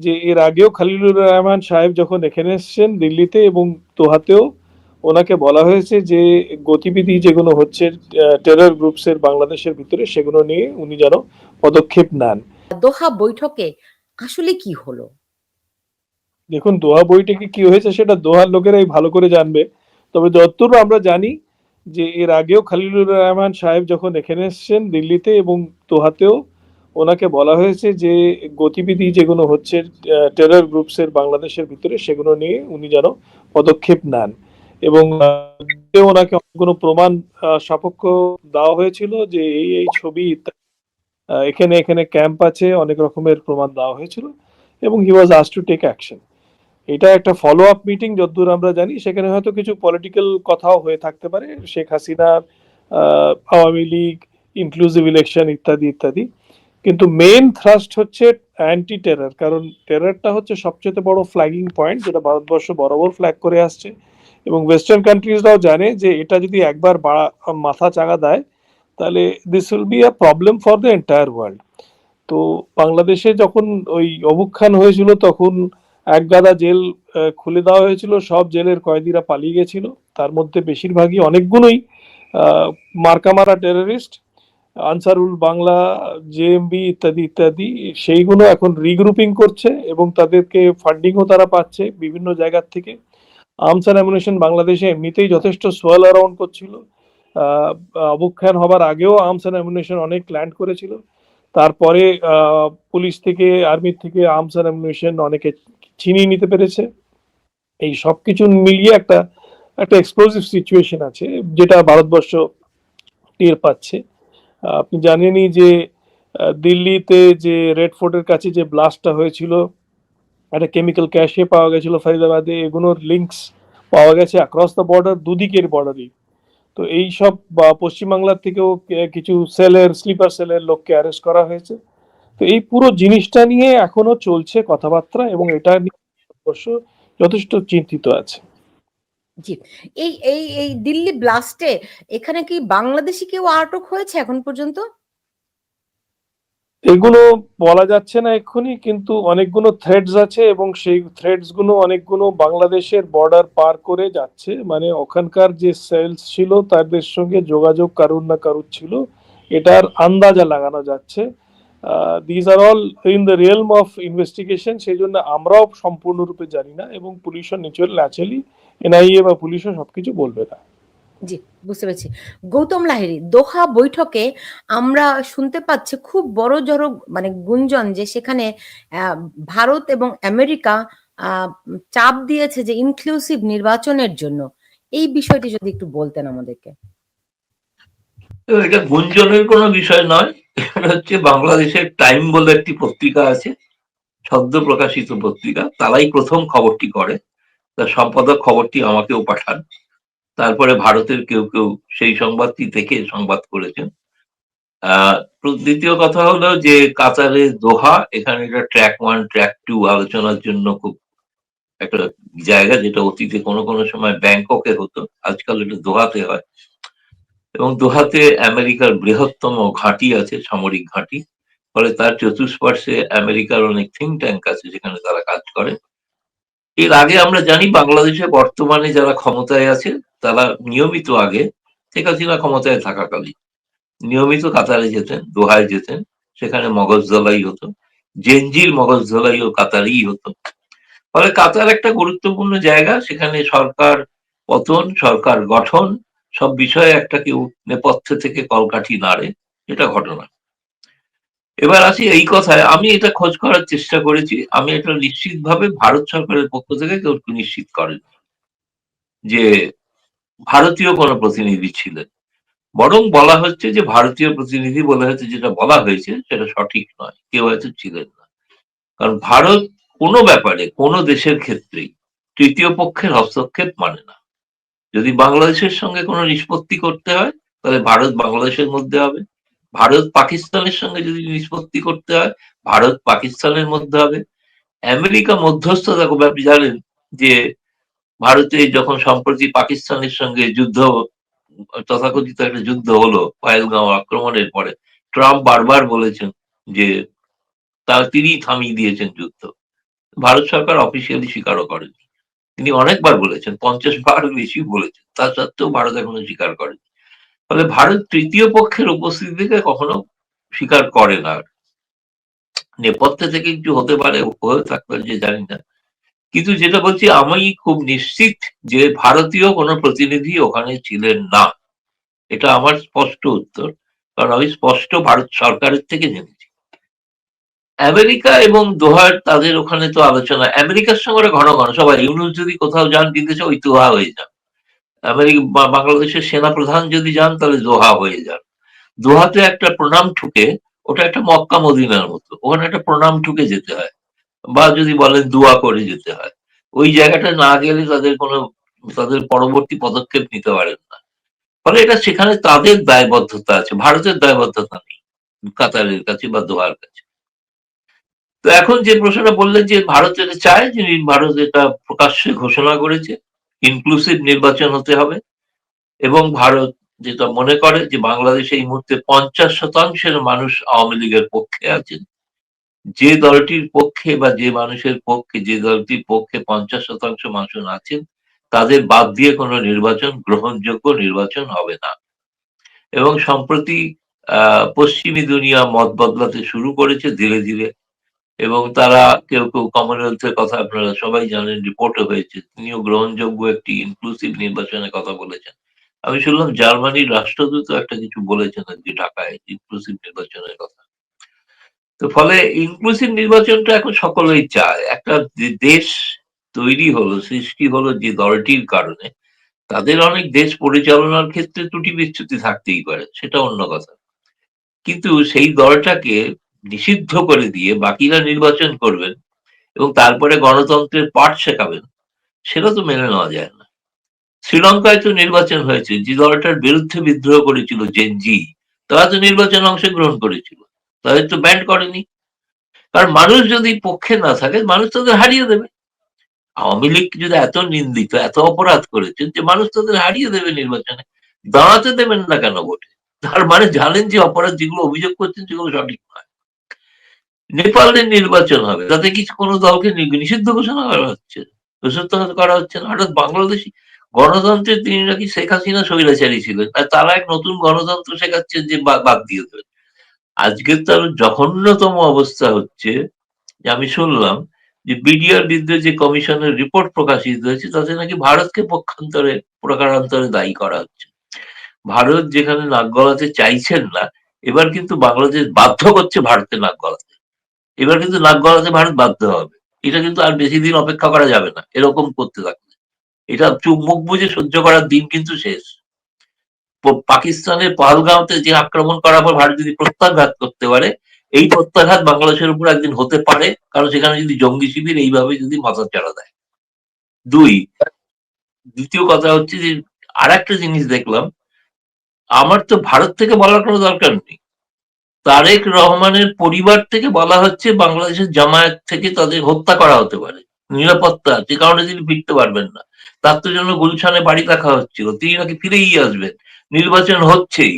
যে এর আগেও খালিলুর রহমান সাহেব যখন এখানে এসেছেন দিল্লিতে এবং তোহাতেও ওনাকে বলা হয়েছে যে গতিবিধি যেগুলো হচ্ছে টেরর গ্রুপসের বাংলাদেশের ভিতরে সেগুলো নিয়ে উনি যেন পদক্ষেপ নেন। দোহা বৈঠকে আসলে কি হলো? দেখুন দোহা বইটাকে কি হয়েছে সেটা দোহার লোকেরাই ভালো করে জানবে। তবে যতদূর আমরা জানি যে এর আগেও খালিলুর রহমান সাহেব যখন এখানে এসেছেন দিল্লিতে এবং দোহাতেও ওনাকে বলা হয়েছে যে গতিবিধি যেগুলো হচ্ছে টেরর গ্রুপসের বাংলাদেশের ভিতরে সেগুলো নিয়ে উনি যেন পদক্ষেপ নেন। এবং ওনাকে কোনো প্রমাণ সাপেক্ষ দেওয়া হয়েছিল যে এই এই ছবি এখানে এখানে ক্যাম্প আছে, অনেক রকমের প্রমাণ দেওয়া হয়েছিল এবং হি ওয়াজ আস টু টেক অ্যাকশন এটা একটা ফলো আপ মিটিং যতদূর আমরা জানি, সেখানে হয়তো কিছু পলিটিক্যাল কথাও হয়ে থাকতে পারে। শেখ হাসিনার আওয়ামী লীগ ইনক্লুসিভ ইলেকশন ইত্যাদি ইত্যাদি। কিন্তু মেইন থ্রাস্ট হচ্ছে অ্যান্টি টেরর কারণ টেররটা হচ্ছে সবচেয়ে বড় ফ্ল্যাগিং পয়েন্ট যেটা ভারতবর্ষ বরাবর ফ্ল্যাগ করে আসছে। এবং ওয়েস্টার্ন কান্ট্রিজরাও জানে যে এটা যদি একবার বাড়া, মাথা চাঙা দেয়, তাহলে this will be a problem for the entire world তো বাংলাদেশে যখন ওই অভুখ্যান হয়েছিল, তখন এক গাদা জেল খুলে দেওয়া হয়েছিল। সব জেলের কয়েদিরা পালিয়ে গেছিল। তার মধ্যে বেশিরভাগই অনেকগুলোই মার্কামারা মার্কা মারা টেররিস্ট আনসারুল বাংলা জেএমবি ইত্যাদি ইত্যাদি সেইগুলো এখন রিগ্রুপিং করছে এবং তাদেরকে ফান্ডিংও তারা পাচ্ছে বিভিন্ন জায়গার থেকে। আর্মস অ্যান্ড অ্যামুনেশন বাংলাদেশে এমনিতেই যথেষ্ট সোয়েল অ্যারাউন্ড করছিল। আহ, অবক্ষান হবার আগেও আর্মস অ্যান্ড অ্যামুনেশন অনেক ল্যান্ড করেছিল। তারপরে পুলিশ থেকে আর্মির থেকে আর্মস অ্যান্ড অ্যামুনেশন অনেকে ছিনিয়ে নিতে পেরেছে। এই সব কিছু মিলিয়ে একটা একটা এক্সপ্লোসিভ সিচুয়েশন আছে যেটা ভারতবর্ষ টের পাচ্ছে। আপনি জানেনই যে দিল্লিতে যে রেড ফোর্টের কাছে যে ব্লাস্টটা হয়েছিল, একটা কেমিক্যাল ক্যাশে পাওয়া গেছিল ফরিদাবাদে এগুলোর লিঙ্কস পাওয়া গেছে অ্যাক্রস দ্য বর্ডার দুদিকের বর্ডারই তো এই সব বা পশ্চিমবাংলার থেকেও কিছু সেলের স্লিপার সেলের লোককে অ্যারেস্ট করা হয়েছে। তো এই পুরো জিনিসটা নিয়ে এখনও চলছে কথাবার্তা, এবং এটা নিয়ে যথেষ্ট চিন্তিত আছে। জি। এই এই এই দিল্লি ব্লাস্টে এখানে কি বাংলাদেশি কেউ আটক হয়েছে এখন পর্যন্ত? এগুলো বলা যাচ্ছে না এক্ষুনি, কিন্তু অনেকগুলো থ্রেডস আছে এবং সেই থ্রেডসগুলো অনেকগুলো বাংলাদেশের বর্ডার পার করে যাচ্ছে। মানে ওখানকার যে সেলস ছিল তাদের সঙ্গে যোগাযোগ কারুর না কারুর ছিল, এটার আন্দাজা লাগানো যাচ্ছে। These are all in the realm of investigation সেই জন্য আমরাও সম্পূর্ণরূপে জানি না এবং পুলিশও নিচুয়াল ন্যাচারালি এনআইএ বা পুলিশও সবকিছু বলবে না জি বুঝতে পেরেছি। গৌতম লাহিড়ী দোহা বৈঠকে আমরা শুনতে পাচ্ছি খুব বড় জড়ো মানে গুঞ্জন যে সেখানে আহ, ভারত এবং আমেরিকা আহ, চাপ দিয়েছে যে ইনক্লুসিভ নির্বাচনের জন্য। এই বিষয়টি যদি একটু বলতেন আমাদেরকে। তো এটা গুঞ্জনের কোনো বিষয় নয়। এটা হচ্ছে বাংলাদেশের টাইম বলে একটি পত্রিকা আছে সদ্য প্রকাশিত পত্রিকা। তারাই প্রথম খবরটি করে। তার সম্পাদক খবরটি আমাকেও পাঠান। তারপরে ভারতের কেউ কেউ সেই সংবাদটি থেকে সংবাদ করেছেন। দ্বিতীয় কথা হলো যে কাতারে দোহা, এখানে এটা ট্র্যাক ওয়ান, ট্র্যাক টু আলোচনার জন্য খুব একটা জায়গা যেটা অতীতে কোনো কোনো সময় ব্যাংককে হতো, আজকাল এটা দোহাতে হয়। এবং দোহাতে আমেরিকার বৃহত্তম ঘাঁটি আছে, সামরিক ঘাঁটি। ফলে তার চতুষ্পার্শ্বে আমেরিকার অনেক থিঙ্ক ট্যাঙ্ক আছে যেখানে তারা কাজ করে। এর আগে আমরা জানি বাংলাদেশে বর্তমানে যারা ক্ষমতায় আছে, তারা নিয়মিত আগে শেখ ক্ষমতায় থাকাকালীন। নিয়মিত কাতারে যেতেন, দোহায় যেতেন, সেখানে মগজ ধলাই হতো, জেনজির মগজ ও কাতারেই হতো। ফলে কাতার একটা গুরুত্বপূর্ণ জায়গা, সেখানে সরকার পতন, সরকার গঠন, সব বিষয়ে একটা কেউ নেপথ্য থেকে কলকাঠি নাড়ে, এটা ঘটনা। এবার আসি এই কথায়। আমি এটা খোঁজ করার চেষ্টা করেছি। আমি এটা নিশ্চিতভাবে ভারত সরকারের পক্ষ থেকে কেউ নিশ্চিত করেন যে ভারতীয় কোনো প্রতিনিধি ছিলেন। বরং বলা হচ্ছে যে ভারতীয় প্রতিনিধি বলে হয়েছে যেটা বলা হয়েছে সেটা সঠিক নয়। কেউ হয়তো ছিলেন না। কারণ ভারত কোনো ব্যাপারে, কোনো দেশের ক্ষেত্রেই তৃতীয় পক্ষের হস্তক্ষেপ মানে না। যদি বাংলাদেশের সঙ্গে কোনো নিষ্পত্তি করতে হয়, তাহলে ভারত বাংলাদেশের মধ্যে হবে। ভারত পাকিস্তানের সঙ্গে যদি নিষ্পত্তি করতে হয়, ভারত পাকিস্তানের মধ্যে হবে। আমেরিকা মধ্যস্থতা করবে আপনি জানেন যে ভারতে যখন সম্প্রতি পাকিস্তানের সঙ্গে যুদ্ধ, তথাকথিত একটা যুদ্ধ হলো পায়েলগাঁও আক্রমণের পরে, ট্রাম্প বারবার বলেছেন যে তা তিনি থামিয়ে দিয়েছেন যুদ্ধ। ভারত সরকার অফিসিয়ালি স্বীকারও করেনি। তিনি অনেকবার বলেছেন, পঞ্চাশ বার বেশি বলেছেন। তা সত্ত্বেও ভারত এখনও স্বীকার করেনি। ফলে ভারত তৃতীয় পক্ষের উপস্থিতিকে কখনো স্বীকার করে না। নেপথ্যে থেকে কিছু হতে পারে হয়ে থাকতে যে জানি না। কিন্তু যেটা বলছি, আমি খুব নিশ্চিত যে ভারতীয় কোনো প্রতিনিধি ওখানে ছিলেন না। এটা আমার স্পষ্ট উত্তর, কারণ আমি স্পষ্ট ভারত সরকারের থেকে জেনেছি। আমেরিকা এবং দোহার, তাদের ওখানে তো আলোচনা, আমেরিকার সঙ্গে ঘন ঘন, সবাই, ইউনুস যদি কোথাও যান বিদেশে ওই দোহা হয়ে যান আমেরিকা বাংলাদেশের সেনা প্রধান যদি যান, তাহলে দোহা হয়ে যান। দোহাতে একটা প্রণাম ঠুকে, ওটা একটা মক্কা মদিনার মতো। ওখানে একটা প্রণাম ঠুকে যেতে হয়। বা যদি বলেন দোয়া করে যেতে হয়। ওই জায়গাটা না গেলে তাদের কোনো, তাদের পরবর্তী পদক্ষেপ নিতে পারেন না। ফলে এটা সেখানে তাদের দায়বদ্ধতা আছে। ভারতের দায়বদ্ধতা নেই, কাতারের কাছে বা দোহার কাছে। তো এখন যে প্রশ্নটা বললেন যে ভারত এটা চায়, যে ভারত এটা প্রকাশ্যে ঘোষণা করেছে ইনক্লুসিভ নির্বাচন হতে হবে। এবং ভারত যেটা মনে করে যে বাংলাদেশে এই মুহূর্তে পঞ্চাশ শতাংশের মানুষ আওয়ামী লীগের পক্ষে আছেন। যে দলটির পক্ষে বা যে মানুষের পক্ষে, যে দলটির পক্ষে পঞ্চাশ শতাংশ মানুষ আছেন, তাদের বাদ দিয়ে কোনো নির্বাচন, গ্রহণযোগ্য নির্বাচন হবে না। এবং সম্প্রতি, আহ, পশ্চিমী দুনিয়া মত বদলাতে শুরু করেছে ধীরে ধীরে। এবং তারা কেউ কেউ কমনওয়েলথের কথা আপনারা সবাই জানেন রিপোর্টও হয়েছে, তিনিও গ্রহণযোগ্য একটি ইনক্লুসিভ নির্বাচনের কথা বলেছেন। আমি শুনলাম জার্মানির রাষ্ট্রদূত একটা কিছু বলেছেন আজকে ঢাকায় ইনক্লুসিভ নির্বাচনের কথা। তো ফলে ইনক্লুসিভ নির্বাচনটা এখন সকলেই চায়। একটা দেশ তৈরি হলো, সৃষ্টি হলো যে দলটির কারণে, তাদের অনেক দেশ পরিচালনার ক্ষেত্রে ত্রুটি বিচ্যুতি থাকতেই পারে, সেটা অন্য কথা। কিন্তু সেই দলটাকে নিষিদ্ধ করে দিয়ে বাকিরা নির্বাচন করবেন এবং তারপরে গণতন্ত্রের পাঠ শেখাবেন, সেটা তো মেনে নেওয়া যায় না। শ্রীলঙ্কায় তো নির্বাচন হয়েছে যে দলটার বিরুদ্ধে বিদ্রোহ করেছিল জেনজি তারা তো নির্বাচনে অংশগ্রহণ করেছিল, তাদের তো ব্যান্ড করেনি। কারণ মানুষ যদি পক্ষে না থাকে, মানুষ তাদের হারিয়ে দেবে। আওয়ামী লীগ যদি এত নিন্দিত, এত অপরাধ করেছেন যে মানুষ তাদের হারিয়ে দেবে নির্বাচনে, দাঁড়াতে দেবেন না কেন ভোটে? তার মানে জানেন যে অপরাধ যেগুলো অভিযোগ করছেন, সেগুলো সঠিক নয়। নেপালের নির্বাচন হবে, তাতে কিছু কোনো দলকে নিষিদ্ধ ঘোষণা করা হচ্ছে? করা হচ্ছে না। হঠাৎ বাংলাদেশি গণতন্ত্রের তিনি নাকি শেখ হাসিনা স্বৈরাচারী ছিলেন, আর তারা এক নতুন গণতন্ত্র শেখাচ্ছেন যে বাদ দিয়ে দেবেন। আজকে তার জঘন্যতম অবস্থা হচ্ছে যে আমি শুনলাম যে বিডিআর বিরুদ্ধে যে কমিশনের রিপোর্ট প্রকাশিত হয়েছে, তাতে নাকি ভারতকে পক্ষান্তরে, প্রকারান্তরে দায়ী করা হচ্ছে। ভারত যেখানে নাক গলাতে চাইছেন না, এবার কিন্তু বাংলাদেশ বাধ্য করছে ভারতে নাক গলাতে। এবার কিন্তু নাক গলাতে ভারত বাধ্য হবে। এটা কিন্তু আর বেশি দিন অপেক্ষা করা যাবে না, এরকম করতে থাকলে এটা চুপ মুখ বুঝে সহ্য করার দিন কিন্তু শেষ। পাকিস্তানের পাহলগাঁওতে যে আক্রমণ করার পর ভারত যদি প্রত্যাঘাত করতে পারে, এই প্রত্যাঘাত বাংলাদেশের উপর একদিন হতে পারে, কারণ সেখানে যদি জঙ্গি শিবির, এইভাবে যদি মাথা চাড়া দেয়। দুই, দ্বিতীয় কথা হচ্ছে যে আর একটা জিনিস দেখলাম, আমার তো ভারত থেকে বলার কোনো দরকার নেই। তারেক রহমানের পরিবার থেকে বলা হচ্ছে বাংলাদেশের জামায়াত থেকে তাদের হত্যা করা হতে পারে। নিরাপত্তা যে কারণে তিনি ফিরতে পারবেন না। তার তো জন্য গুলশানে বাড়ি রাখা হচ্ছিল, তিনি নাকি ফিরেই আসবেন। নির্বাচন হচ্ছেই।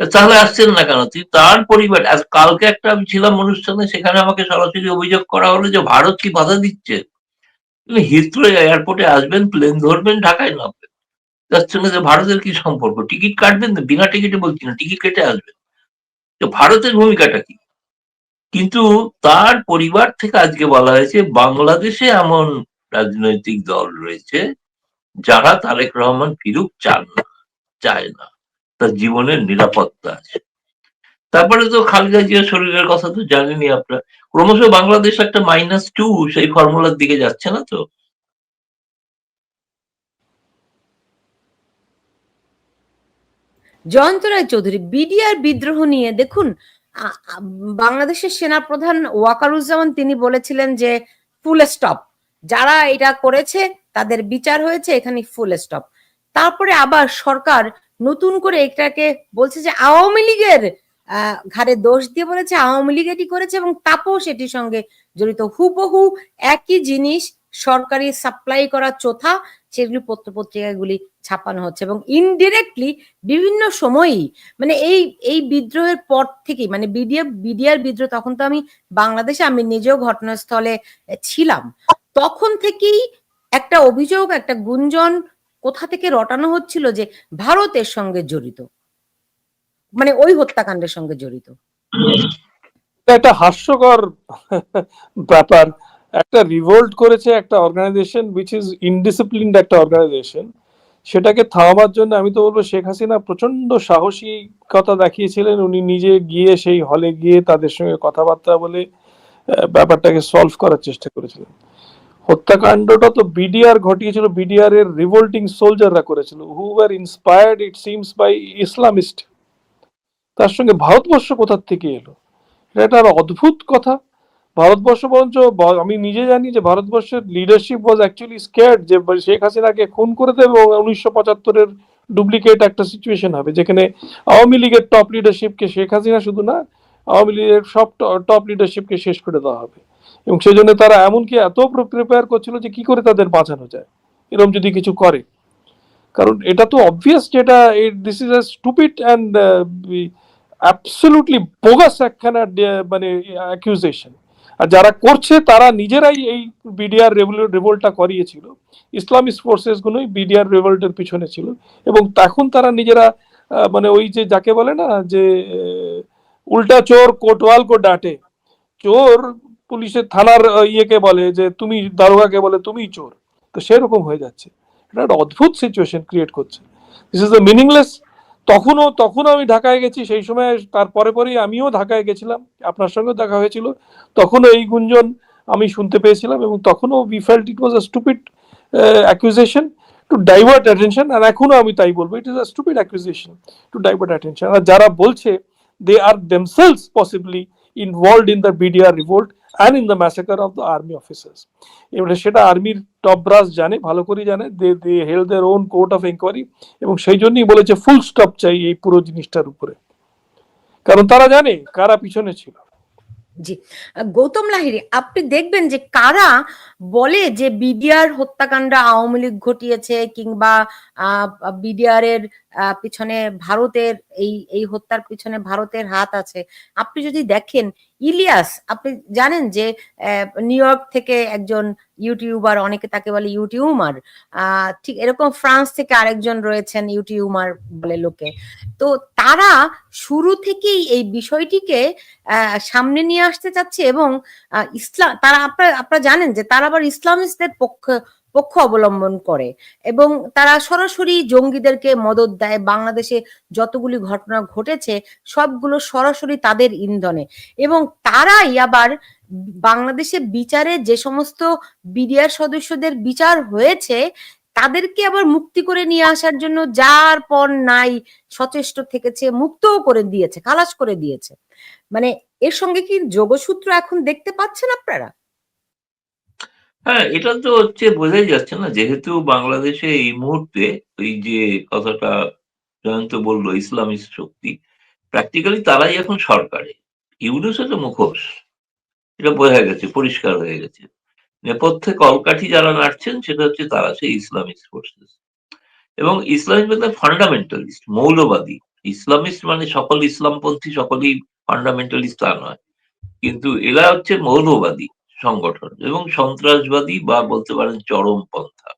তাহলে আসছেন না কেন? তিনি তার পরিবার কালকে একটা আমি ছিলাম অনুষ্ঠানে, সেখানে আমাকে সরাসরি অভিযোগ করা হলো যে ভারত কি বাধা দিচ্ছে। হিথ্রো এয়ারপোর্টে আসবেন, প্লেন ধরবেন, ঢাকায় নামবেন। তার সঙ্গে যে ভারতের কি সম্পর্ক? টিকিট কাটবেন না? বিনা টিকিটে বলছি না, টিকিট কেটে আসবেন। ভারতের ভূমিকাটা কি? কিন্তু তার পরিবার থেকে আজকে বলা হয়েছে, বাংলাদেশে এমন রাজনৈতিক দল রয়েছে যারা তারেক রহমান ফিরুক চান না, চায় না। তার জীবনের নিরাপত্তা আছে। তারপরে তো খালেদা জিয়ার শরীরের কথা তো জানেনই আপনারা। ক্রমশ বাংলাদেশ একটা মাইনাস টু সেই ফর্মুলার দিকে যাচ্ছে না তো? জয়ন্ত রায় চৌধুরী, বিডিআর বিদ্রোহ নিয়ে দেখুন বাংলাদেশের সেনাপ্রধান ওয়াকারুজ্জামান তিনি বলেছিলেন যে ফুল স্টপ যারা এটা করেছে, তাদের বিচার হয়েছে এখানে ফুল স্টপ তারপরে আবার সরকার নতুন করে এটাকে বলছে যে, আওয়ামী লীগের ঘাড়ে দোষ দিয়ে বলেছে, আওয়ামী লীগ এটি করেছে এবং তাপস এটির সঙ্গে জড়িত। হুবহু একই জিনিস সরকারি সাপ্লাই করা চোথা সেগুলি পত্র পত্রিকাগুলি ছাপানো হচ্ছে এবং ইনডিরেক্টলি বিভিন্ন সময়ই মানে এই এই বিদ্রোহের পর থেকেই মানে বিডিএফ বিডিআর বিদ্রোহ তখন তো আমি বাংলাদেশে, আমি নিজেও ঘটনাস্থলে ছিলাম, তখন থেকেই একটা অভিযোগ, একটা গুঞ্জন কোথা থেকে রটানো হচ্ছিল যে ভারতের সঙ্গে জড়িত মানে ওই হত্যাকাণ্ডের সঙ্গে জড়িত। একটা হাস্যকর ব্যাপার। একটা রিভোল্ট করেছে একটা অর্গানাইজেশন উইচ ইজ ইনডিসিপ্লিনড একটা অর্গানাইজেশন সেটাকে থামাবার জন্য আমি তো বলব শেখ হাসিনা প্রচণ্ড সাহসিকতা দেখিয়েছিলেন। উনি নিজে গিয়ে সেই হলে গিয়ে তাদের সঙ্গে কথাবার্তা বলে ব্যাপারটাকে সলভ করার চেষ্টা করেছিলেন। হত্যাকাণ্ডটা তো বিডিআর ঘটিয়েছিল বিডিআর এর রিভোল্টিং সোলজাররা করেছিল who are inspired it seems by Islamist তার সঙ্গে ভারতবর্ষ কোথার থেকে এলো? এটা একটা অদ্ভুত কথা। ভারতবর্ষ বরঞ্চ আমি নিজে জানি যে ভারতবর্ষের লিডারশিপ ওয়াজ অ্যাকচুয়ালি স্কেয়ার্ড যে শেখ হাসিনাকে খুন করে দেবে এবং উনিশশো পঁচাত্তরের ডুপ্লিকেট একটা সিচুয়েশন হবে, যেখানে আওয়ামী লীগের টপ লিডারশিপকে শেখ হাসিনা শুধু না, আওয়ামী লীগের সব টপ লিডারশিপকে শেষ করে দেওয়া হবে। এবং সেই জন্য তারা এমনকি এত প্রিপেয়ার করছিল যে কি করে তাদের বাঁচানো যায়। এরকম যদি কিছু করে। কারণ এটা তো অবভিয়াস যেটা this is a stupid and absolutely bogus একখানা মানে অ্যাকিউজেশন আর যারা করছে, তারা নিজেরাই এই বিডিআর রেভোল্টটা করিয়েছিল। ইসলামিক ফোর্সেস গুলোই বিডিআর রেভোল্টের পিছনে ছিল। এবং তখন তারা নিজেরা মানে ওই যে যাকে বলে না, যে উল্টা চোর কোটওয়াল কো ডাটে। চোর পুলিশের থানার ইয়েকে বলে যে, তুমি দারোগাকে বলে তুমি চোর। তো সেরকম হয়ে যাচ্ছে। এটা একটা অদ্ভুত সিচুয়েশন ক্রিয়েট করছে। দিস ইজ দ্য মিনিংলেস তখনও তখনও আমি ঢাকায় গেছি, সেই সময় তারপরে পরেই আমিও ঢাকায় গেছিলাম, আপনার সঙ্গেও দেখা হয়েছিল। তখনও এই গুঞ্জন আমি শুনতে পেয়েছিলাম এবং তখনও we felt it was a stupid accusation to divert attention আর এখনও আমি তাই বলব it is a stupid accusation to divert attention আর যারা বলছে they are themselves possibly involved in the BDR revolt and in the massacre of the army officers এবারে সেটা আর্মির top brass জানে, ভালো করে জানে। They they held their own court of inquiry এবং সেই জন্যই বলেছে ফুল স্টপ চাই এই পুরো জিনিসটার উপরে। কারণ তারা জানে কারা পিছনে ছিল। জি। গৌতম লাহিড়ী, আপনি দেখবেন যে কারা বলে যে বিডিআর হত্যাকাণ্ড আওয়ামী লীগ ঘটিয়েছে কিংবা বিডিআর এর পিছনে ভারতের, এই এই হত্যার পিছনে ভারতের হাত আছে। আপনি যদি দেখেন, ইলিয়াস, আপনি জানেন যে নিউ ইয়র্ক থেকে একজন ইউটিউবার, অনেকে তাকে বলে ইউটিউমার ঠিক এরকম ফ্রান্স থেকে আরেকজন রয়েছেন ইউটিউমার বলে লোকে। তো তারা শুরু থেকেই এই বিষয়টিকে সামনে নিয়ে আসতে চাচ্ছে এবং ইসলাম, তারা, আপনারা আপনারা জানেন যে তারা আবার ইসলামিস্টদের পক্ষ পক্ষ অবলম্বন করে। এবং তারা সরাসরি জঙ্গিদেরকে মদত দেয়। বাংলাদেশে যতগুলি ঘটনা ঘটেছে, সবগুলো সরাসরি তাদের ইন্ধনে। এবং তারাই আবার বাংলাদেশে বিচারে যে সমস্ত বিডিআর সদস্যদের বিচার হয়েছে, তাদেরকে আবার মুক্তি করে নিয়ে আসার জন্য যার পর নাই সচেষ্ট থেকেছে, মুক্তও করে দিয়েছে, খালাস করে দিয়েছে। মানে এর সঙ্গে কি যোগসূত্র এখন দেখতে পাচ্ছেন আপনারা? হ্যাঁ এটা তো হচ্ছে বোঝাই যাচ্ছে না। যেহেতু বাংলাদেশে এই মুহূর্তে ওই যে কথাটা জয়ন্ত বলল ইসলামিস্ট শক্তি প্র্যাকটিক্যালি তারাই এখন সরকারে। ইউনুস তো মুখোশ। এটা বোঝা গেছে, পরিষ্কার হয়ে গেছে। নেপথ্যে কলকাঠি যারা নাড়ছেন, সেটা হচ্ছে তারা সেই ইসলামিস্ট ফোর্সেস এবং ইসলামিস্ট মানে ফান্ডামেন্টালিস্ট মৌলবাদী। ইসলামিস্ট মানে সকল ইসলামপন্থী, সকলেই ফান্ডামেন্টালিস্ট তা নয়। কিন্তু এরা হচ্ছে মৌলবাদী। সংগঠন এবং সন্ত্রাসবাদী বা বলতে পারেন চরমপন্থা।